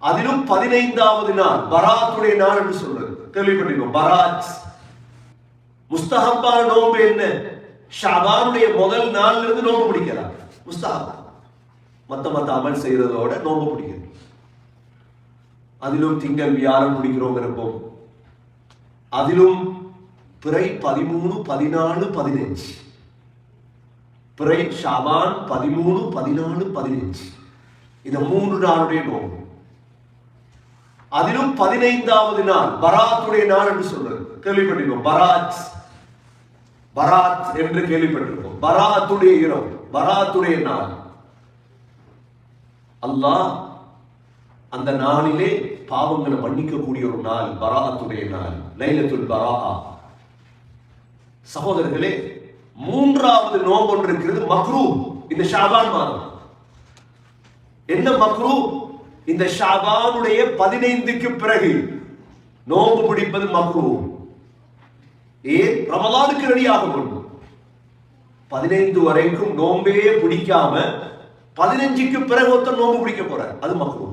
அதிலும் பதினைந்தாவது நாள் பராத்துடைய நாள் என்று சொல்றது. கேள்விப்பட்டிருக்கோம். பராத். முஸ்தகப்பான நோன்பு என்ன? ஷாபானுடைய முதல் நாள்ல இருந்து நோன்பு பிடிக்கிறார் முஸ்தகப்பா மத்த மத்த அமல் செய்யறதோட நோன்பு பிடிக்கிறது அதிலும் திங்கள் வியாழன் பிடிக்கிறோம் இருப்போம் அதிலும் பிறை பதிமூணு பதினாலு பதினஞ்சு. பிறை ஷாபான் பதிமூணு பதினாலு பதினஞ்சு. இந்த மூன்று நாளுடைய நோன்பு. அதிலும் பதினைந்தாவது நாள் பராத்துடைய நாள் என்று சொல்றது. கேள்விப்பட்டிருக்கோம். பராத். பராத் என்று கேள்விப்பட்டிருக்கோம். பராத்துடைய இரவு பராத்துடைய நாள். அல்லாஹ் அந்த நாளிலே பாவங்களை மன்னிக்கக்கூடிய ஒரு நாள் பராத்துடைய நாள் லைலத்துல் பரா சகோதரர்களே மூன்றாவது நோம்பு ஒன்று இருக்கிறது மக்ரூ இந்த ஷாபான் மாதம். என்ன மக்ரூ இந்த ஷாபானுடைய பதினைந்துக்கு பிறகு நோன்பு பிடிப்பது மக்ரூ. ஏன்? ரமலானுக்கு ரெடியாக கொள்வோம் பதினைந்து வரைக்கும் நோம்பே பிடிக்காம பதினஞ்சுக்கு பிறகு ஒருத்தர் நோம்பு பிடிக்க போறார். அது மக்ரூ.